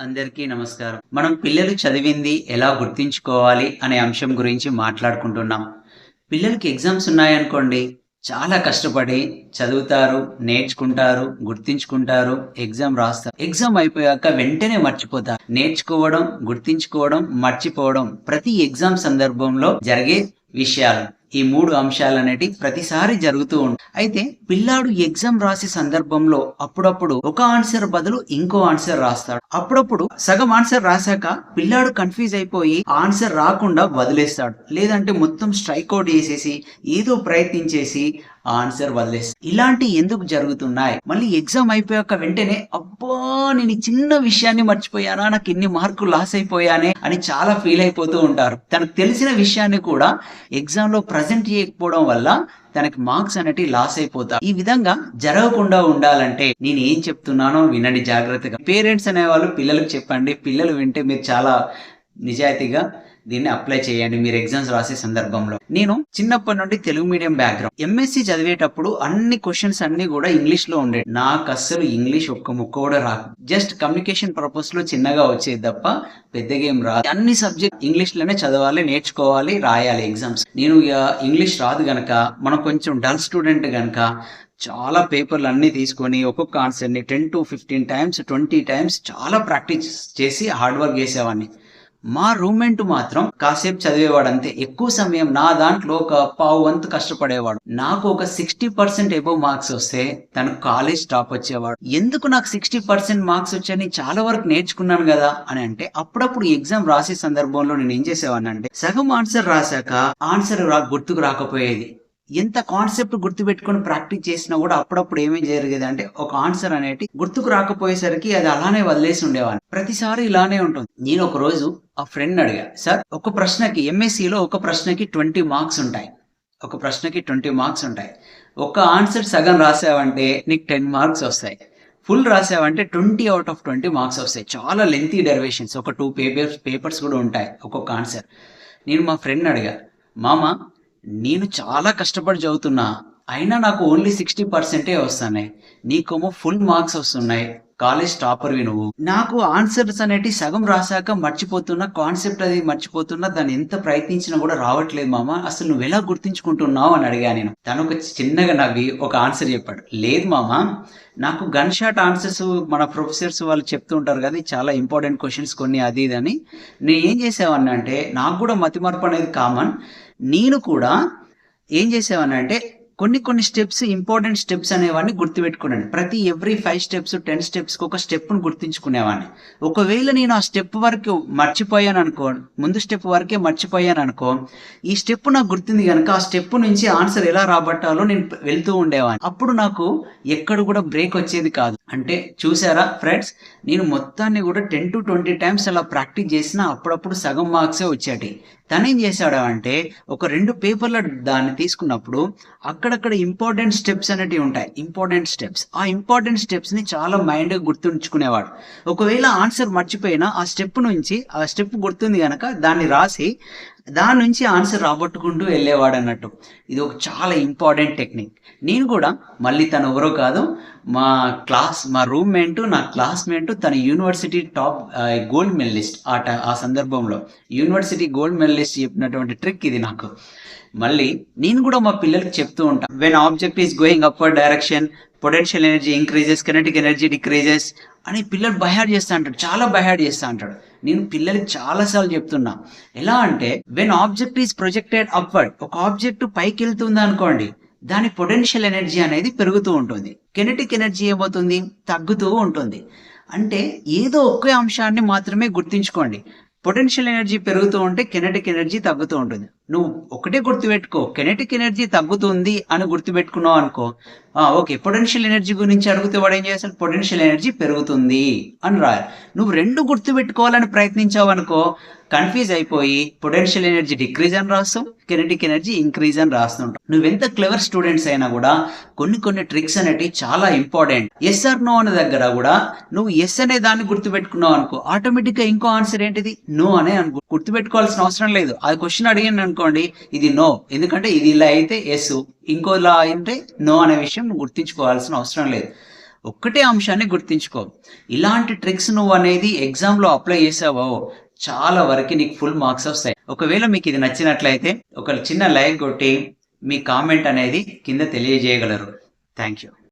అందరికీ నమస్కారం. మనం పిల్లలు చదివింది ఎలా గుర్తించుకోవాలి అనే అంశం గురించి మాట్లాడుకుంటున్నాం. పిల్లలకి ఎగ్జామ్స్ ఉన్నాయనుకోండి చాలా కష్టపడి చదువుతారు నేర్చుకుంటారు గుర్తించుకుంటారు ఎగ్జామ్ రాస్తారు. ఎగ్జామ్ అయిపోయాక వెంటనే మర్చిపోతారు. నేర్చుకోవడం గుర్తించుకోవడం మర్చిపోవడం ప్రతి ఎగ్జామ్ సందర్భంలో జరిగే విషయాలు. ఈ మూడు అంశాలు అనేటివి ప్రతిసారి జరుగుతూ ఉంటాయి అయితే పిల్లాడు ఎగ్జామ్ రాసే సందర్భంలో అప్పుడప్పుడు ఒక ఆన్సర్ బదులు ఇంకో ఆన్సర్ రాస్తాడు. అప్పుడప్పుడు సగం ఆన్సర్ రాశాక పిల్లాడు కన్ఫ్యూజ్ అయిపోయి ఆన్సర్ రాకుండా వదిలేస్తాడు. లేదంటే మొత్తం స్ట్రైక్ అవుట్ చేసేసి ఏదో ప్రయత్నించేసి ఆన్సర్ వదిలేస్తాడు ఇలాంటి ఎందుకు జరుగుతున్నాయి? మళ్ళీ ఎగ్జామ్ అయిపోయాక వెంటనే అబ్బా నేను చిన్న విషయాన్ని మర్చిపోయానా? నాకు ఇన్ని మార్కులు లాస్ అయిపోయానే అని చాలా ఫీల్ అయిపోతూ ఉంటారు. తనకు తెలిసిన విషయాన్ని కూడా ఎగ్జామ్లో ప్రజెంట్ చేయకపోవడం వల్ల తనకి మార్క్స్ అనేటి లాస్ అయిపోతా ఈ విధంగా జరగకుండా ఉండాలంటే నేను ఏం చెప్తున్నానో వినండి జాగ్రత్తగా. పేరెంట్స్ అనేవాళ్ళు పిల్లలకు చెప్పండి. పిల్లలు వింటే మీరు చాలా నిజాయితీగా దీన్ని అప్లై చేయండి. మీరు ఎగ్జామ్స్ రాసే సందర్భంలో. నేను చిన్నప్పటి నుండి తెలుగు మీడియం బ్యాక్గ్రౌండ్ ఎంఎస్సి చదివేటప్పుడు అన్ని క్వశ్చన్స్ అన్ని కూడా ఇంగ్లీష్లో ఉండే. నాకు అస్సలు ఇంగ్లీష్ ఒక్క ముక్క కూడా రాదు. జస్ట్ కమ్యూనికేషన్ పర్పస్లో చిన్నగా వచ్చేది తప్ప పెద్దగా ఏం రాదు. అన్ని సబ్జెక్ట్ ఇంగ్లీష్లోనే చదవాలి నేర్చుకోవాలి రాయాలి ఎగ్జామ్స్ నేను ఇక ఇంగ్లీష్ రాదు గనక మనం కొంచెం డల్ స్టూడెంట్ గనక చాలా పేపర్లు అన్ని తీసుకొని ఒక్కొక్క ఆన్సర్ని ten to fifteen times twenty times చాలా ప్రాక్టీస్ చేసి హార్డ్ వర్క్ చేసేవాడిని. మా రూమ్మేట్ మాత్రం కాసేపు చదివేవాడు అంతే ఎక్కువ సమయం నా దాంట్లో ఒక పావు వంతు కష్టపడేవాడు. నాకు ఒక సిక్స్టీ పర్సెంట్ ఎబో మార్క్స్ వస్తే తను కాలేజ్ టాప్ వచ్చేవాడు. ఎందుకు నాకు సిక్స్టీ పర్సెంట్ మార్క్స్ వచ్చాయని చాలా వరకు నేర్చుకున్నాను కదా అని అంటే అప్పుడప్పుడు ఎగ్జామ్ రాసే సందర్భంలో నేను ఏం చేసేవాడిని అంటే సగం ఆన్సర్ రాశాక ఆన్సర్ గుర్తుకు రాకపోయేది. ఎంత కాన్సెప్ట్ గుర్తుపెట్టుకుని ప్రాక్టీస్ చేసినా కూడా అప్పుడప్పుడు ఏమేం జరిగేది. అంటే ఒక ఆన్సర్ అనేటి గుర్తుకు రాకపోయేసరికి అది అలానే వదిలేసి ఉండేవాడిని ప్రతిసారి ఇలానే ఉంటుంది. నేను ఒక రోజు ఆ ఫ్రెండ్ అడిగా సార్ ఒక ప్రశ్నకి ఎంఎస్సిలో ఒక ప్రశ్నకి ట్వంటీ మార్క్స్ ఉంటాయి. ఒక ప్రశ్నకి ట్వంటీ మార్క్స్ ఉంటాయి. ఒక ఆన్సర్ సగం రాసావంటే నీకు టెన్ మార్క్స్ వస్తాయి. Full రాసావంటే twenty out of twenty marks వస్తాయి. చాలా లెంతీ డెరివేషన్స్ ఒక టూ పేపర్స్ పేపర్స్ కూడా ఉంటాయి ఒక్కొక్క ఆన్సర్ నేను మా ఫ్రెండ్ అడిగా మామ నేను చాలా కష్టపడి చదువుతున్నా. అయినా నాకు ఓన్లీ సిక్స్టీ పర్సెంటే వస్తున్నాయి. నీకేమో ఫుల్ మార్క్స్ వస్తున్నాయి. కాలేజ్ టాపర్వి నువ్వు. నాకు ఆన్సర్స్ అనేటి సగం రాశాక మర్చిపోతున్నా కాన్సెప్ట్ అది మర్చిపోతున్నా దాన్ని ఎంత ప్రయత్నించినా కూడా రావట్లేదు మామ. అసలు నువ్వు ఎలా గుర్తించుకుంటున్నావు అని అడిగా నేను. తను ఒక చిన్నగా నవ్వి ఒక ఆన్సర్ చెప్పాడు. లేదు మామ. నాకు గన్ షాట్ ఆన్సర్స్ మన ప్రొఫెసర్స్ వాళ్ళు చెప్తూ ఉంటారు కదా చాలా ఇంపార్టెంట్ క్వశ్చన్స్ కొన్ని అది ఇది అని. నేను ఏం చేసేవాడిని అంటే నాకు కూడా మతిమరపు అనేది కామన్ నేను కూడా ఏం చేసేవాడిని అంటే కొన్ని కొన్ని స్టెప్స్ ఇంపార్టెంట్ స్టెప్స్ అనేవాడిని గుర్తుపెట్టుకున్నాను ప్రతి ఎవ్రీ ఫైవ్ స్టెప్స్ టెన్ స్టెప్స్కి ఒక స్టెప్ను గుర్తుంచుకునేవాడిని. ఒకవేళ నేను ఆ స్టెప్ వరకు మర్చిపోయాను అనుకో ముందు స్టెప్ వరకే మర్చిపోయాను అనుకో ఈ స్టెప్ నాకు గుర్తుంది కనుక ఆ స్టెప్ నుంచి ఆన్సర్ ఎలా రాబట్టాలో నేను వెళ్తూ ఉండేవాడిని. అప్పుడు నాకు ఎక్కడ కూడా బ్రేక్ వచ్చేది కాదు. అంటే చూసారా ఫ్రెండ్స్ నేను మొత్తాన్ని కూడా టెన్ టు ట్వంటీ టైమ్స్ అలా ప్రాక్టీస్ చేసినా అప్పుడప్పుడు సగం మార్క్సే వచ్చేటి. తనేం చేశాడు అంటే ఒక రెండు పేపర్ల దాన్ని తీసుకున్నప్పుడు అక్కడక్కడ ఇంపార్టెంట్ స్టెప్స్ అనేటివి ఉంటాయి. Important steps. ఆ ఇంపార్టెంట్ స్టెప్స్ని చాలా మైండ్గా గుర్తుంచుకునేవాడు. ఒకవేళ ఆన్సర్ మర్చిపోయినా ఆ స్టెప్ నుంచి ఆ స్టెప్ గుర్తుంది కనుక దాన్ని రాసి దాని నుంచి ఆన్సర్ రాబట్టుకుంటూ వెళ్ళేవాడు అన్నట్టు ఇది ఒక చాలా ఇంపార్టెంట్ టెక్నిక్. నేను కూడా మళ్ళీ తను ఎవరో కాదు మా క్లాస్ మా రూమ్మేట్ నా క్లాస్మేట్ తన యూనివర్సిటీ టాప్ గోల్డ్ మెడలిస్ట్ ఆ ట- ఆ సందర్భంలో. యూనివర్సిటీ గోల్డ్ మెడలిస్ట్ చెప్పినటువంటి ట్రిక్ ఇది నాకు. మళ్ళీ నేను కూడా మా పిల్లలకి చెప్తూ ఉంటాను when object is going upward direction potential energy increases kinetic energy decreases అని పిల్లలు బైహాడ్ చేస్తా అంటాడు. చాలా బైహాడ్ చేస్తా అంటాడు. నేను పిల్లలకి చాలాసార్లు చెప్తున్నా. ఎలా అంటే when object is projected upward ఒక ఆబ్జెక్ట్ పైకి వెళ్తుంది అనుకోండి దాని పొటెన్షియల్ ఎనర్జీ అనేది పెరుగుతూ ఉంటుంది. కెనెటిక్ ఎనర్జీ ఏమవుతుంది? తగ్గుతూ ఉంటుంది. అంటే ఏదో ఒకే అంశాన్ని మాత్రమే గుర్తుంచుకోండి. పొటెన్షియల్ ఎనర్జీ పెరుగుతూ ఉంటే కెనెటిక్ ఎనర్జీ తగ్గుతూ ఉంటుంది. నువ్వు ఒకటే గుర్తుపెట్టుకో కెనెటిక్ ఎనర్జీ తగ్గుతుంది అని గుర్తుపెట్టుకున్నావు అనుకో ఓకే పొటెన్షియల్ ఎనర్జీ గురించి అడిగితే వాడు ఏం చేస్తాడు? పొటెన్షియల్ ఎనర్జీ పెరుగుతుంది అని రాయాలి. నువ్వు రెండు గుర్తుపెట్టుకోవాలని ప్రయత్నించావు అనుకో కన్ఫ్యూజ్ అయిపోయి పొటెన్షియల్ ఎనర్జీ డిక్రీజ్ అని రాస్తాం కెనెటిక్ ఎనర్జీ ఇంక్రీజ్ అని రాస్తుంటాం. నువ్వెంత క్లెవర్ స్టూడెంట్స్ అయినా కూడా కొన్ని కొన్ని ట్రిక్స్ అనేటివి చాలా ఇంపార్టెంట్. ఎస్ ఆర్ నో అనే దగ్గర కూడా నువ్వు ఎస్ అనే దాన్ని గుర్తుపెట్టుకున్నావు అనుకో ఆటోమేటిక్గా ఇంకో ఆన్సర్ ఏంటిది? నో అనే అనుకో. గుర్తుపెట్టుకోవాల్సిన అవసరం లేదు. ఆ క్వశ్చన్ అడిగాను అనుకోండి ఇది నో ఎందుకంటే ఇది ఇలా అయితే ఎస్ ఇంకోలా అంటే నో అనే విషయం నువ్వు గుర్తించుకోవాల్సిన అవసరం లేదు. ఒక్కటే అంశాన్ని గుర్తుంచుకో. ఇలాంటి ట్రిక్స్ నువ్వు అనేది ఎగ్జామ్లో అప్లై చేసావో చాలా వరకు నీకు ఫుల్ మార్క్స్ వస్తాయి. ఒకవేళ మీకు ఇది నచ్చినట్లయితే ఒక చిన్న లైక్ కొట్టి మీ కామెంట్ అనేది కింద తెలియజేయగలరు. Thank you